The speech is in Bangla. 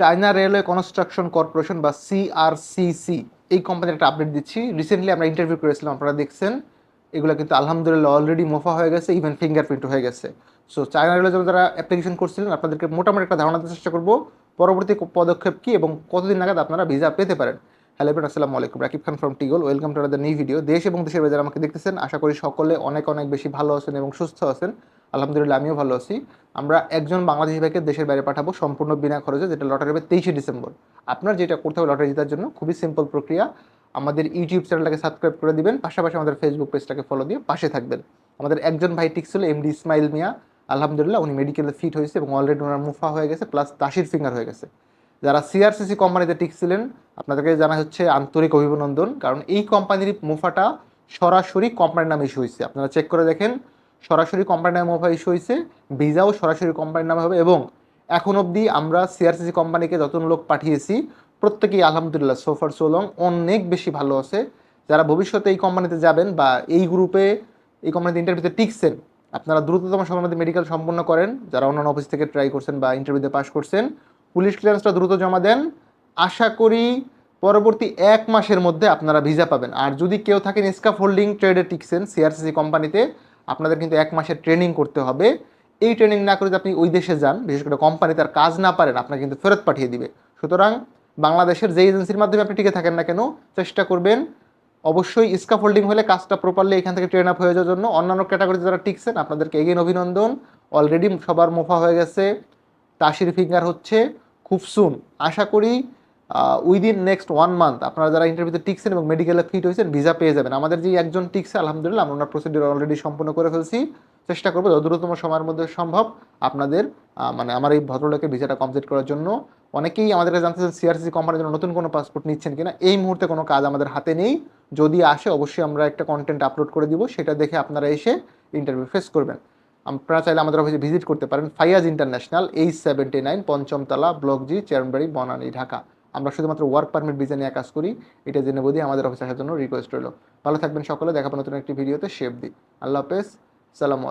চায়না রেলওয়ে কনস্ট্রাকশন কর্পোরেশন বা সিআরসিসি, এই কোম্পানির একটা আপডেট দিচ্ছি। রিসেন্টলি আমরা ইন্টারভিউ করেছিলাম, আপনারা দেখছেন। এগুলো কিন্তু আলহামদুলিল্লাহ অলরেডি মোফা হয়ে গেছে ইভেন ফিঙ্গারপ্রিন্ট হয়ে গেছে। সো চায়না রেলওয়ে জন্য যারা অ্যাপ্লিকেশন করছিলেন, আপনাদেরকে মোটামুটি একটা ধারণা দেওয়ার চেষ্টা করব, পরবর্তী পদক্ষেপ কী এবং কতদিন নাগাদ আপনারা ভিসা পেতে পারেন। হ্যালো এভরিওয়ান আসসালামু আলাইকুম। Rakib Khan from টিগল welcome to other new video দেশ এবং দেশের যারা আমাকে দেখতেছেন। আশা করি সকলে অনেক অনেক বেশি ভালো আছেন এবং সুস্থ আছেন। আলহামদুলিল্লাহ, আমিও ভালো আছি। আমরা একজন বাংলাদেশি ভাইকে দেশের বাইরে পাঠাবো সম্পূর্ণ বিনা খরচে, যেটা লটারি হবে তেইশে ডিসেম্বর। আপনার যেটা করতে হবে লটারি জেতার জন্য, খুবই সিম্পল প্রক্রিয়া। আমাদের ইউটিউব চ্যানেলটাকে সাবস্ক্রাইব করে দিবেন, পাশাপাশি আমাদের ফেসবুক পেজটাকে ফলো দিয়ে পাশে থাকবেন। আমাদের একজন ভাই টিক ছিল এমডি ইসমাইল মিয়া আলহামদুলিল্লাহ, উনি মেডিকেলে ফিট হয়েছে এবং অলরেডি ওনার মুফা হয়ে গেছে প্লাস তাসির ফিঙ্গার হয়ে গেছে। যারা সিআরসিসি কোম্পানিতে টিকছিলেন আপনাদেরকে জানা হচ্ছে আন্তরিক অভিনন্দন, কারণ এই কোম্পানির মুফাটা সরাসরি কোম্পানির নামে ইস্যু হয়েছে। আপনারা চেক করে দেখেন সরাসরি কোম্পানির নামে মুফা ইস্যু হয়েছে ভিসাও সরাসরি কোম্পানির নামে হবে এবং এখন অবধি আমরা সিআরসিসি কোম্পানিকে যত লোক পাঠিয়েছি, প্রত্যেকেই আলহামদুলিল্লাহ সোফার সোলং অনেক বেশি ভালো আছে। যারা ভবিষ্যতে এই কোম্পানিতে যাবেন বা এই গ্রুপে এই কোম্পানিতে ইন্টারভিউতে টিকছেন, আপনারা দ্রুততম সময়ের মধ্যে মেডিকেল সম্পন্ন করেন। যারা অন্যান্য অফিস থেকে ট্রাই করছেন বা ইন্টারভিউতে পাস করছেন, পুলিশ ক্লিয়ারেন্সটা দ্রুত জমা দেন। আশা করি পরবর্তী এক মাসের মধ্যে আপনারা ভিসা পাবেন। আর যদি কেউ থাকেন স্কাফ হোল্ডিং ট্রেডে টিকছেন সিআরসিসি কোম্পানিতে আপনাদের কিন্তু এক মাসের ট্রেনিং করতে হবে। এই ট্রেনিং না করে যদি আপনি ওই দেশে যান, বিশেষ করে কোম্পানি তার কাজ না পারেন, আপনাকে কিন্তু ফেরত পাঠিয়ে দিবে। সুতরাং বাংলাদেশের যে এজেন্সির মাধ্যমে আপনি টিকে থাকেন না কেন, চেষ্টা করবেন অবশ্যই স্কাফ হোল্ডিং হলে কাজটা প্রপারলি এখান থেকে ট্রেন আপ হয়ে যাওয়ার জন্য। অন্যান্য ক্যাটাগরিতে যারা টিকছেন, আপনাদেরকে এগেন অভিনন্দন। অলরেডি সবার মুফা হয়ে গেছে। তাসির ফিঙ্গার হচ্ছে খুব সুন আশা করি উইদিন নেক্সট ওয়ান মান্থ আপনারা যারা ইন্টারভিউতে টিকছেন এবং মেডিকেলে ফিট হয়েছেন ভিসা পেয়ে যাবেন। আমাদের যে একজন টিকছে, আলহামদুলিল্লাহ, আমরা ওনার প্রসিডিউর অলরেডি সম্পূর্ণ করে ফেলছি। চেষ্টা করব যত সময়ের মধ্যে সম্ভব আপনাদের মানে আমার এই ভদ্রলোকের ভিসাটা কমপ্লিট করার জন্য। অনেকেই আমাদের কাছে জানতে চান সিআরসি কোম্পানির জন্য নতুন কোনো পাসপোর্ট নিচ্ছেন কিনা। এই মুহূর্তে কোনো কাজ আমাদের হাতে নেই। যদি আসে, অবশ্যই আমরা একটা কন্টেন্ট আপলোড করে দিব, সেটা দেখে আপনারা এসে ইন্টারভিউ ফেস করবেন। আপনারা চাইলে আমাদের অফিসে ভিজিট করতে পারেন। Faiyaz international H seventy nine পঞ্চমতলা block G Chairmanbari, Banani, Dhaka. আমরা শুধুমাত্র ওয়ার্ক পারমিট ভিসা নিয়ে কাজ করি, এটা জেনে বোধই আমাদের অফিসে আসার জন্য রিকোয়েস্ট রইল। ভালো থাকবেন সকলে দেখাবো নতুন একটি ভিডিওতে শেপ দিই আল্লাহ হাফেজ, সালাম